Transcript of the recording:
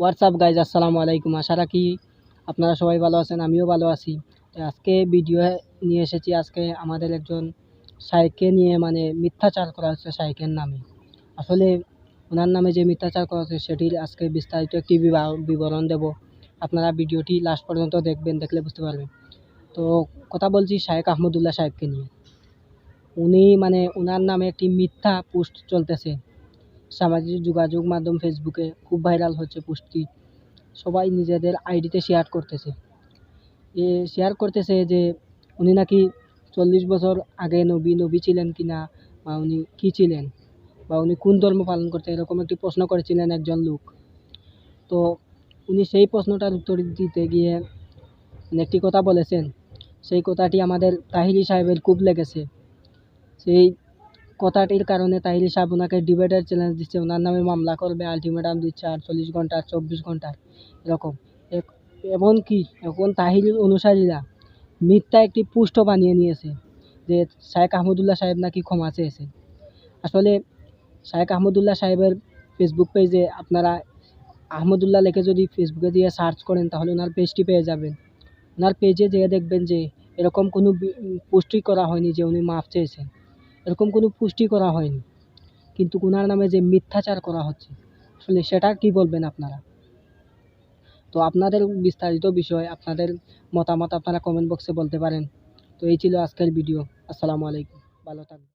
WhatsApp guys আসসালামু আলাইকুম আশা রাখি আপনারা সবাই ভালো আছেন, আমিও ভালো আছি। আজকে ভিডিও নিয়ে এসেছি আজকে আমাদের একজন শাইখকে নিয়ে মানে মিথ্যাচার করা হচ্ছে শাইখের নামে। আসলে ওনার নামে যে মিথ্যাচার করা হচ্ছে, সেটির আজকে বিস্তারিত একটি বিবা- বিবরণ দেব। আপনারা ভিডিওটি লাস্ট পর্যন্ত দেখবেন, দেখলে বুঝতে পারবেন। তো কথা বলছি শায়েখ আহমদুল্লাহ সাহেবকে নিয়ে। উনি মানে ওনার নামে একটি মিথ্যা পোস্ট চলতেছে। সামাজিক যোগাযোগ মাধ্যম ফেসবুকে খুব ভাইরাল হচ্ছে পোস্টটি। সবাই নিজেদের আইডিতে শেয়ার করতেছে। এ শেয়ার করতেছে যে, উনি নাকি চল্লিশ বছর আগে নবী নবী ছিলেন কি না, বা উনি কী ছিলেন, বা উনি কোন ধর্ম পালন করতেন, এরকম একটি প্রশ্ন করেছিলেন একজন লোক। তো উনি সেই প্রশ্নটার উত্তর দিতে গিয়ে একটি কথা বলেছেন। সেই কথাটি আমাদের তাহিরি সাহেবের খুব লেগেছে। সেই কথাটির কারণে তাহিরি সাহেব ওনাকে ডিবেটের চ্যালেঞ্জ দিচ্ছে। ওনার নামে মামলা করবে আলটিমেটাম দিচ্ছে, আটচল্লিশ ঘণ্টা, চব্বিশ ঘণ্টা, এরকম। এমনকি এখন তাহিরির অনুসারীরা মিথ্যা একটি পুষ্ট বানিয়ে নিয়েছে যে শায়েখ আহমদুল্লাহ সাহেব নাকি ক্ষমা চেয়েছে। আসলে শায়েখ আহমদুল্লাহ সাহেবের ফেসবুক পেজে আপনারা আহমদুল্লাহ লেখে যদি ফেসবুকে দিয়ে সার্চ করেন, তাহলে ওনার পেজটি পেয়ে যাবেন। ওনার পেজে যেয়ে দেখবেন যে এরকম কোনো পুষ্টি করা হয়নি যে উনি মাফ চেয়েছেন। এরকম কোনো পুষ্টি করা হয়নি। কিন্তু ওনার নামে যে মিথ্যাচার করা হচ্ছে, আসলে সেটা কি বলবেন আপনারা? তো আপনাদের বিস্তারিত বিষয় আপনাদের মতামত আপনারা কমেন্ট বক্সে বলতে পারেন। তো এই ছিল আজকের ভিডিও আসসালামু আলাইকুম। ভালো থাকবেন।